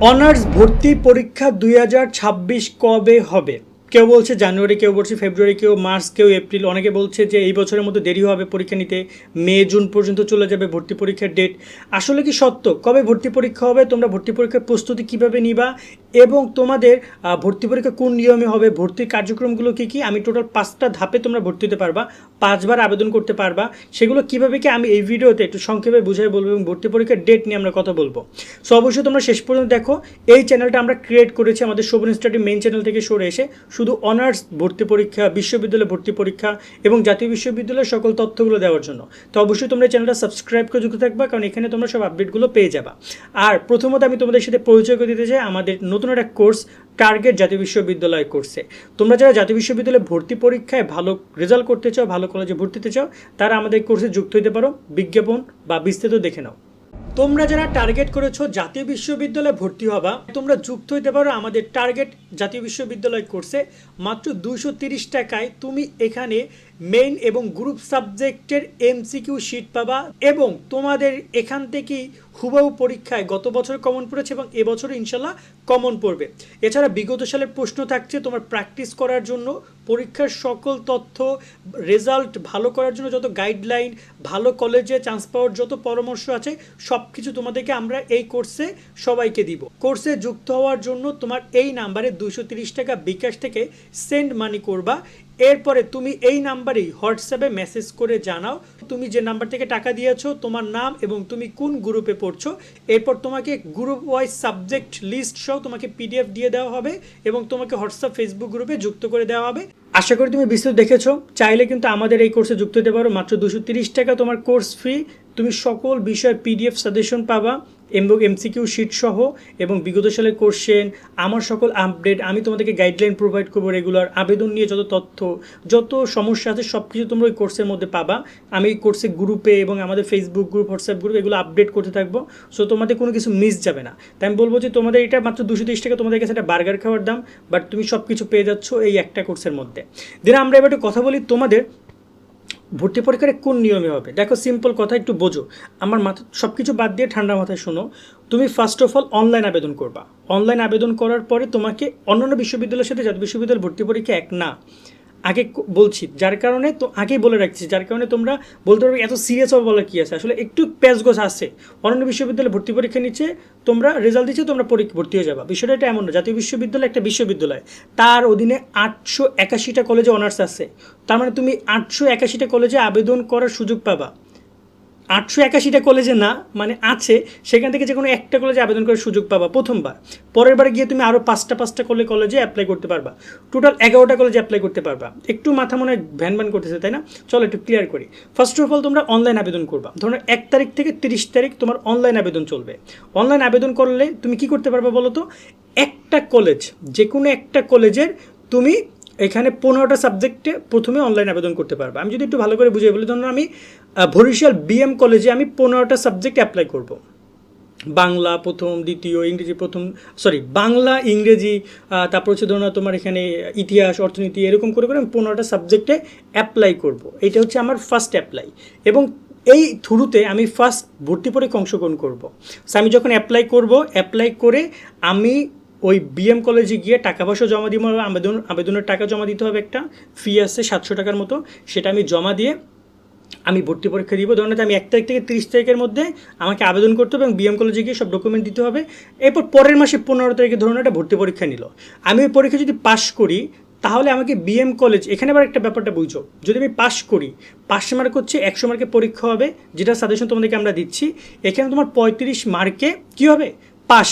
Honours ভর্তি পরীক্ষা দুই হাজার ছাব্বিশ কবে হবে? কেউ বলছে জানুয়ারি, কেউ বলছে ফেব্রুয়ারি, কেউ মার্চ, কেউ এপ্রিল। অনেকে বলছে যে এই বছরের মধ্যে দেরি হবে পরীক্ষা নিতে। মে, জুন পর্যন্ত চলে যাবে ভর্তি পরীক্ষার ডেট আসলে কি সত্য? কবে ভর্তি পরীক্ষা হবে? তোমরা ভর্তি পরীক্ষার প্রস্তুতি কীভাবে নিবা? এবং তোমাদের ভর্তি পরীক্ষা কোন নিয়মে হবে? ভর্তির কার্যক্রমগুলো কী কী? আমি টোটাল পাঁচটা ধাপে তোমরা ভর্তি হতে পারবা, পাঁচবার আবেদন করতে পারবা। সেগুলো কীভাবে কি আমি এই ভিডিওতে একটু সংক্ষেপে বুঝাই বলব এবং ভর্তি পরীক্ষার ডেট নিয়ে আমরা কথা বলব। সো অবশ্যই তোমরা শেষ পর্যন্ত দেখো। এই চ্যানেলটা আমরা ক্রিয়েট করেছি আমাদের শোভন স্টাডি মেন চ্যানেল থেকে সরে এসে। শুধু অনার্স ভর্তি পরীক্ষা, বিশ্ববিদ্যালয় ভর্তি পরীক্ষা এবং জাতীয় বিশ্ববিদ্যালয়ের সকল তথ্যগুলো দেওয়ার জন্য। তো অবশ্যই তোমরা চ্যানেলটা সাবস্ক্রাইব করে যুক্ত থাকবা, কারণ এখানে তোমরা সব আপডেটগুলো পেয়ে যাবা। আর প্রথমত আমি তোমাদের সাথে পরিচয় করে দিতে চাই আমাদের নতুন একটা কোর্স টার্গেট জাতীয় বিশ্ববিদ্যালয় কোর্সে তোমরা যারা জাতীয় বিশ্ববিদ্যালয়ে ভর্তি পরীক্ষায় ভালো রেজাল্ট করতে চাও, ভালো কলেজে ভর্তি হতে চাও, তারা আমাদের কোর্সে যুক্ত হতে পারো। বিজ্ঞাপন বা বিস্তৃত দেখে নাও। তোমরা যারা টার্গেট করেছ জাতীয় বিশ্ববিদ্যালয়ে ভর্তি হবা, তোমরা যুক্ত হইতে পারো আমাদের টার্গেট জাতীয় বিশ্ববিদ্যালয় কোর্সে মাত্র দুশো টাকায় তুমি এখানে মেইন এবং গ্রুপ সাবজেক্টের এমসিকিউ শিট পাবা এবং তোমাদের এখান থেকেই হুবাহু পরীক্ষায় গত বছর কমন পড়েছে এবং এবছর ইনশাল্লাহ কমন পড়বে। এছাড়া বিগত সালের প্রশ্ন থাকছে তোমার প্র্যাকটিস করার জন্য, পরীক্ষার সকল তথ্য রেজাল্ট ভালো করার জন্য যত গাইডলাইন ভালো কলেজে চান্স পাওয়ার যত পরামর্শ আছে সব কিছু তোমাদেরকে আমরা এই কোর্সে সবাইকে দিব। কোর্সে যুক্ত হওয়ার জন্য তোমার এই নাম্বারে দুশো টাকা বিকাশ থেকে সেন্ড মানি করবা এরপরে তুমি এই নাম্বারেই হোয়াটসঅ্যাপে মেসেজ করে জানাও, তুমি যে নাম্বার থেকে টাকা দিয়েছ, তোমার নাম এবং তুমি কোন গ্রুপে পড়ছো, এরপর তোমাকে গ্রুপ ওয়াইজ সাবজেক্ট লিস্ট সহ তোমাকে পিডিএফ দিয়ে দেওয়া হবে এবং তোমাকে হোয়াটসঅ্যাপ ফেসবুক গ্রুপে যুক্ত করে দেওয়া হবে। আশা করি তুমি বিস্তৃত দেখেছ। চাইলে কিন্তু আমাদের এই কোর্সে যুক্ত হতে পারো। মাত্র দুশো টাকা তোমার কোর্স ফি তুমি সকল বিষয়ের পিডিএফ সাজেশন পাবা এবং এমসিকিউ শিট সহ এবং বিগত সালের কোশ্চেন আমার সকল আপডেট আমি তোমাদেরকে গাইডলাইন প্রোভাইড করব রেগুলার আবেদন নিয়ে যত তথ্য, যত সমস্যা আছে সব কিছু তোমরা ওই কোর্সের মধ্যে পাবা। আমি এই কোর্সে গ্রুপে এবং আমাদের ফেসবুক গ্রুপ হোয়াটসঅ্যাপ গ্রুপ এগুলো আপডেট করতে থাকব। সো তোমাদের কোনো কিছু মিস যাবে না। তাই আমি বলব যে তোমাদের এটা মাত্র দুশো তিরিশ টাকা তোমাদের কাছে একটা বার্গার খাওয়ার দাম বাট তুমি সব কিছু পেয়ে যাচ্ছ এই একটা কোর্সের মধ্যে। দেন আমরা এবার একটু কথা বলি তোমাদের ভর্তি পরীক্ষার কোন নিয়মে হবে? দেখো সিম্পল কথা, একটু বোঝো। আমার মাথা সব কিছু বাদ দিয়ে ঠান্ডা মাথায় শোনো। তুমি ফার্স্ট অফ অল অনলাইন আবেদন করবা। অনলাইন আবেদন করার পরে তোমাকে অন্যান্য বিশ্ববিদ্যালয়ের সাথে জাতীয় বিশ্ববিদ্যালয় ভর্তি পরীক্ষা এক না। আগে বলছি, যার কারণে তো আগেই বলে রাখছি, যার কারণে তোমরা বলতে পারবে এত সিরিয়াস হবে বলা কী আছে। আসলে একটু প্যাচগোছ আছে। অন্যান্য বিশ্ববিদ্যালয়ে ভর্তি পরীক্ষা নিচ্ছে, তোমরা রেজাল্ট দিচ্ছে, তোমরা পরীক্ষা ভর্তি হয়ে যাবা। বিষয়টা এটা এমন না, জাতীয় বিশ্ববিদ্যালয় একটা বিশ্ববিদ্যালয়। তার অধীনে আটশো একাশিটা কলেজে অনার্স আছে। তার মানে তুমি আটশো একাশিটা কলেজে আবেদন করার সুযোগ পাবা। আটশো একাশিটা কলেজে না মানে আছে, সেখান থেকে যে কোনো একটা কলেজে আবেদন করার সুযোগ পাবা প্রথমবার। পরের বার গিয়ে তুমি আরও পাঁচটা পাঁচটা কলে কলেজে অ্যাপ্লাই করতে পারবা। টোটাল এগারোটা কলেজে অ্যাপ্লাই করতে পারবা। একটু মাথা মনে হয় ভ্যান ভ্যান করতেছে, তাই না? চলো একটু ক্লিয়ার করি। ফার্স্ট অফ অল তোমরা অনলাইন আবেদন করবা। ধরো এক তারিখ থেকে তিরিশ তারিখ তোমার অনলাইন আবেদন চলবে। অনলাইন আবেদন করলে তুমি কি করতে পারবে বলো তো? একটা কলেজ যে কোনো একটা কলেজের তুমি এখানে পনেরোটা সাবজেক্টে প্রথমে অনলাইন আবেদন করতে পারবে। আমি যদি একটু ভালো করে বুঝিয়ে বলি ধরুন আমি বরিশাল বিএম কলেজে আমি পনেরোটা সাবজেক্ট অ্যাপ্লাই করব। বাংলা প্রথম, দ্বিতীয়, ইংরেজি প্রথম সরি বাংলা, ইংরেজি তারপর হচ্ছে ধরুন তোমার এখানে ইতিহাস, অর্থনীতি, এরকম করে করে আমি পনেরোটা সাবজেক্টে অ্যাপ্লাই করব। এটা হচ্ছে আমার ফার্স্ট অ্যাপ্লাই এবং এই থ্রুতে আমি ফার্স্ট ভর্তি পরীক্ষা অংশগ্রহণ করব। সো আমি যখন অ্যাপ্লাই করব অ্যাপ্লাই করে আমি ওই বিএম কলেজে গিয়ে টাকা পয়সা জমা দিব, আবেদন, আবেদনের টাকা জমা দিতে হবে একটা। ফি আছে সাতশো টাকার মতো। সেটা আমি জমা দিয়ে আমি ভর্তি পরীক্ষা দিব। ধরুন আমি এক তারিখ থেকে তিরিশ তারিখের মধ্যে আমাকে আবেদন করতে হবে এবং বিএম কলেজে গিয়ে সব ডকুমেন্ট দিতে হবে। এরপর পরের মাসে পনেরো তারিখে ধরুন একটা ভর্তি পরীক্ষা নিল। আমি ওই পরীক্ষা যদি পাশ করি, তাহলে আমাকে বিএম কলেজ এখানে আবার একটা ব্যাপারটা বুঝো। যদি আমি পাশ করি পাশ মার্ক হচ্ছে একশো মার্কে পরীক্ষা হবে, যেটা সাজেশন তোমাদেরকে আমরা দিচ্ছি। এখানে তোমার পঁয়ত্রিশ মার্কে কী হবে? পাস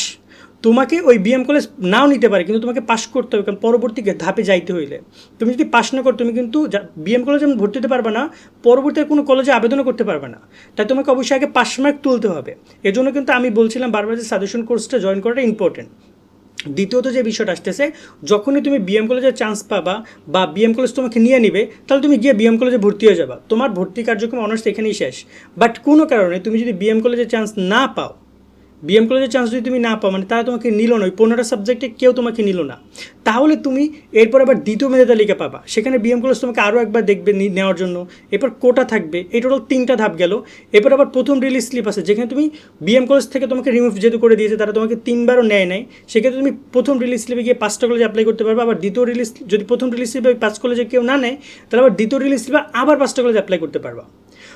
তোমাকে ওই বিএম কলেজ নাও নিতে পারে, কিন্তু তোমাকে পাশ করতে হবে, কারণ পরবর্তী ধাপে যাইতে হইলে। তুমি যদি পাশ না করো, তুমি কিন্তু বিএম কলেজে ভর্তি হতে পারবে না, পরবর্তী কোনো কলেজে আবেদনও করতে পারবে না। তাই তোমাকে অবশ্যই আগে পাস মার্ক তুলতে হবে। এজন্য কিন্তু আমি বলছিলাম বারবার যে সাজেশন কোর্সটা জয়েন করাটা ইম্পর্টেন্ট দ্বিতীয়ত যে বিষয়টা আসতেছে, যখনই তুমি বিএম কলেজে চান্স পাবা বা বিএম কলেজ তোমাকে নিয়ে নিবে, তাহলে তুমি গিয়ে বিএম কলেজে ভর্তি হয়ে যাবা। তোমার ভর্তি কার্যক্রম অনার্স এখানেই শেষ। বাট কোনো কারণে তুমি যদি বিএম কলেজে চান্স না পাও বিএম কলেজের চান্স যদি তুমি না পাও মানে তারা তোমাকে নিল না, ওই পনেরোটা সাবজেক্টে কেউ তোমাকে নিল না, তাহলে তুমি এরপর আবার দ্বিতীয় মেধা তালিকা পাবা। সেখানে বিএম কলেজ তোমাকে আরও একবার দেখবে নেওয়ার জন্য। এরপর কোটা থাকবে, এই টোটাল তিনটা ধাপ গেল। এরপর আবার প্রথম রিলিজ স্লিপ আছে, যেখানে তুমি বিএম কলেজ থেকে তোমাকে রিমুভ যেহেতু করে দিয়েছে, তারা তোমাকে তিনবারও নেয় নাই। সেক্ষেত্রে তুমি প্রথম রিলিজ স্লিপে গিয়ে পাঁচটা কলেজে অ্যাপ্লাই করতে পারবে, আবার দ্বিতীয় রিলিজ যদি প্রথম রিলিজ স্লিপে পাঁচ কলেজে কেউ না নেয়, তাহলে আবার দ্বিতীয় রিলিজ স্লিপে আবার পাঁচটা কলেজে অ্যাপ্লাই করতে পারবা।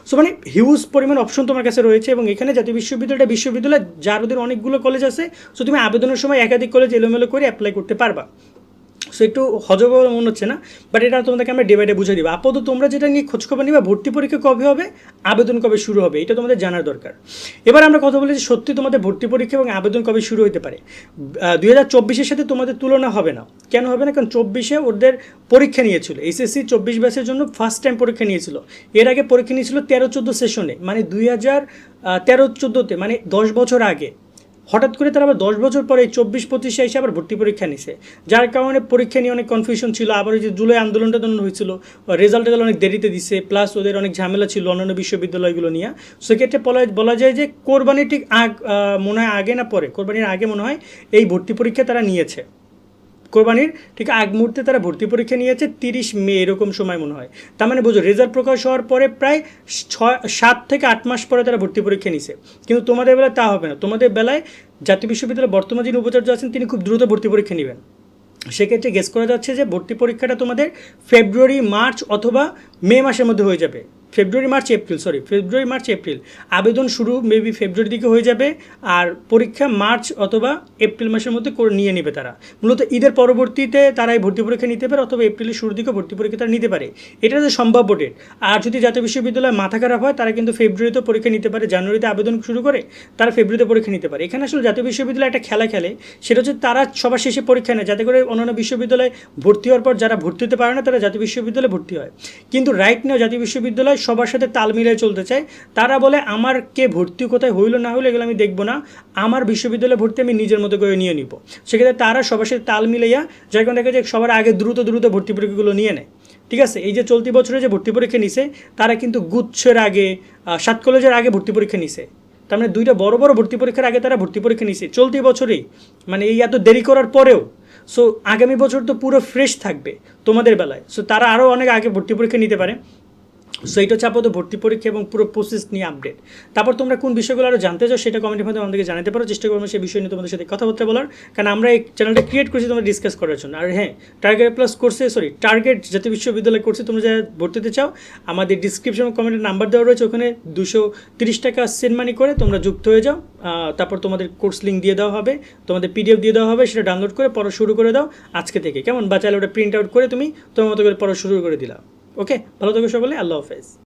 সো মানে হিউজ পরিমাণ অপশন তোমার কাছে রয়েছে এবং এখানে জাতীয় বিশ্ববিদ্যালয়টা বিশ্ববিদ্যালয়, যার ওদের অনেকগুলো কলেজ আছে। সো তুমি আবেদনের সময় একাধিক কলেজ এলোমেলো করে অ্যাপ্লাই করতে পারবা। সো একটু হজব মনে হচ্ছে না বাট এটা তোমাদেরকে আমরা ডিভাইডে বুঝে দিব। আপাতত তোমরা যেটা নিয়ে খোঁজখবর নিবা, ভর্তি পরীক্ষা কবে হবে, আবেদন কবে শুরু হবে, এটা তোমাদের জানার দরকার। এবার আমরা কথা বলি যে সত্যি তোমাদের ভর্তি পরীক্ষা এবং আবেদন কবে শুরু হতে পারে। দুই হাজার চব্বিশের সাথে তোমাদের তুলনা হবে না। কেন হবে না? কারণ চব্বিশে ওদের পরীক্ষা নিয়েছিল। এসএসসি চব্বিশ ব্যাচের জন্য ফার্স্ট টাইম পরীক্ষা নিয়েছিল। এর আগে পরীক্ষা নিয়েছিল তেরো চোদ্দ সেশনে মানে দুই হাজার তেরো চোদ্দোতে মানে দশ বছর আগে। হঠাৎ করে তারা আবার দশ বছর পরে এই চব্বিশ পঁচিশে এসে আবার ভর্তি পরীক্ষা নিছে। যার কারণে পরীক্ষা নিয়ে অনেক কনফিউশন ছিল, আবার ওই যে জুলাই আন্দোলনটা তখন হয়েছিল রেজাল্ট অনেক দেরিতে দিছে প্লাস ওদের অনেক ঝামেলা ছিল অন্যান্য বিশ্ববিদ্যালয়গুলো নিয়ে। সেক্ষেত্রে বলা বলা যায় যে কোরবানি ঠিক আগ মনে হয় আগে না পরে, কোরবানির আগে মনে হয় এই ভর্তি পরীক্ষা তারা নিয়েছে। কোরবানির ঠিক আগ মুহূর্তে তারা ভর্তি পরীক্ষা নিয়েছে, তিরিশ মে এরকম সময় মনে হয়। তার মানে বোঝো, রেজাল্ট প্রকাশ হওয়ার পরে প্রায় ছয়, সাত থেকে আট মাস পরে তারা ভর্তি পরীক্ষা নিছে কিন্তু তোমাদের বেলায় তা হবে না। তোমাদের বেলায় জাতীয় বিশ্ববিদ্যালয়ের বর্তমান যিনি উপাচার্য আছেন, তিনি খুব দ্রুত ভর্তি পরীক্ষা নেবেন। সেক্ষেত্রে গেস করা যাচ্ছে যে ভর্তি পরীক্ষাটা তোমাদের ফেব্রুয়ারি, মার্চ অথবা মে মাসের মধ্যে হয়ে যাবে। February, March, April sorry February, March, April. আবেদন শুরু মেবি ফেব্রুয়ারি দিকে হয়ে যাবে, আর পরীক্ষা মার্চ অথবা এপ্রিল মাসের মধ্যে করে নিয়ে নেবে তারা। মূলত ঈদের পরবর্তীতে তারা এই ভর্তি পরীক্ষা নিতে পারে, অথবা এপ্রিলের শুরুর দিকে ভর্তি পরীক্ষা তারা নিতে পারে। এটা যে সম্ভাব্য ডেট আর যদি জাতীয় বিশ্ববিদ্যালয় মাথা খারাপ হয়, তারা কিন্তু ফেব্রুয়ারিতে পরীক্ষা নিতে পারে, জানুয়ারিতে আবেদন শুরু করে, তারা ফেব্রুয়ারিতে পরীক্ষা নিতে পারে। এখানে আসলে জাতীয় বিশ্ববিদ্যালয় একটা খেলা খেলে, সেটা হচ্ছে তারা সবার শেষে পরীক্ষা নেয়, যাতে করে অন্যান্য বিশ্ববিদ্যালয়ে ভর্তি হওয়ার পর যারা ভর্তি হতে পারে না, তারা জাতীয় বিশ্ববিদ্যালয়ে ভর্তি হয়। কিন্তু রাইট নাও জাতীয় বিশ্ববিদ্যালয় সবার সাথে তাল মিলিয়ে চলতে চায় তারা বলে, আমার কে ভর্তি কোথায়, হইল না হইল এগুলো আমি দেখব না। আমার বিশ্ববিদ্যালয়ে ভর্তি আমি নিজের মতো করে নিয়ে নিব। সেক্ষেত্রে তারা সবার সাথে তাল মিলাইয়া যার কারণে দেখা যায় সবার আগে দ্রুত দ্রুত ভর্তি পরীক্ষাগুলো নিয়ে নেয়। ঠিক আছে, এই যে চলতি বছরে যে ভর্তি পরীক্ষা নিছে, তারা কিন্তু গুচ্ছের আগে সাত কলেজের আগে ভর্তি পরীক্ষা নিছে। তার মানে দুইটা বড় বড় ভর্তি পরীক্ষার আগে তারা ভর্তি পরীক্ষা নিছে। চলতি বছরেই মানে এই এত দেরি করার পরেও সো আগামী বছর তো পুরো ফ্রেশ থাকবে তোমাদের বেলায়। সো তারা আরও অনেক আগে ভর্তি পরীক্ষা নিতে পারে। সো এটা হচ্ছে আপাতত ভর্তি পরীক্ষা এবং পুরো প্রসেস নিয়ে আপডেট তারপর তোমরা কোন বিষয়গুলো আরও জানতে চাও সেটা কমেন্টের মধ্যে আমাদেরকে জানাতে পারো। চেষ্টা করব সেই বিষয় নিয়ে তোমাদের সাথে কথাবার্তা বলার। কারণ আমরা এই চ্যানেলটা ক্রিয়েট করছি তোমরা ডিসকাস করার জন্য। আর হ্যাঁ টার্গেট প্লাস কোর্সে সরি টার্গেট জাতীয় বিশ্ববিদ্যালয় কোর্সে তোমরা যারা ভর্তি হতে চাও, আমাদের ডিসক্রিপশন কমেন্টের নাম্বার দেওয়া রয়েছে। ওখানে দুশো তিরিশ টাকা সেন্ড মানি করে তোমরা যুক্ত হয়ে যাও। তারপর তোমাদের কোর্স লিঙ্ক দিয়ে দেওয়া হবে, তোমাদের পিডিএফ দিয়ে দেওয়া হবে, সেটা ডাউনলোড করে পড়া শুরু করে দাও আজকে থেকে। কেমন? বা চাইলে ওটা প্রিন্ট আউট করে তুমি তোমার মতো করে পড়া শুরু করে দিলাম। ওকে ভালো থাকো সকলে আল্লাহ হাফেজ।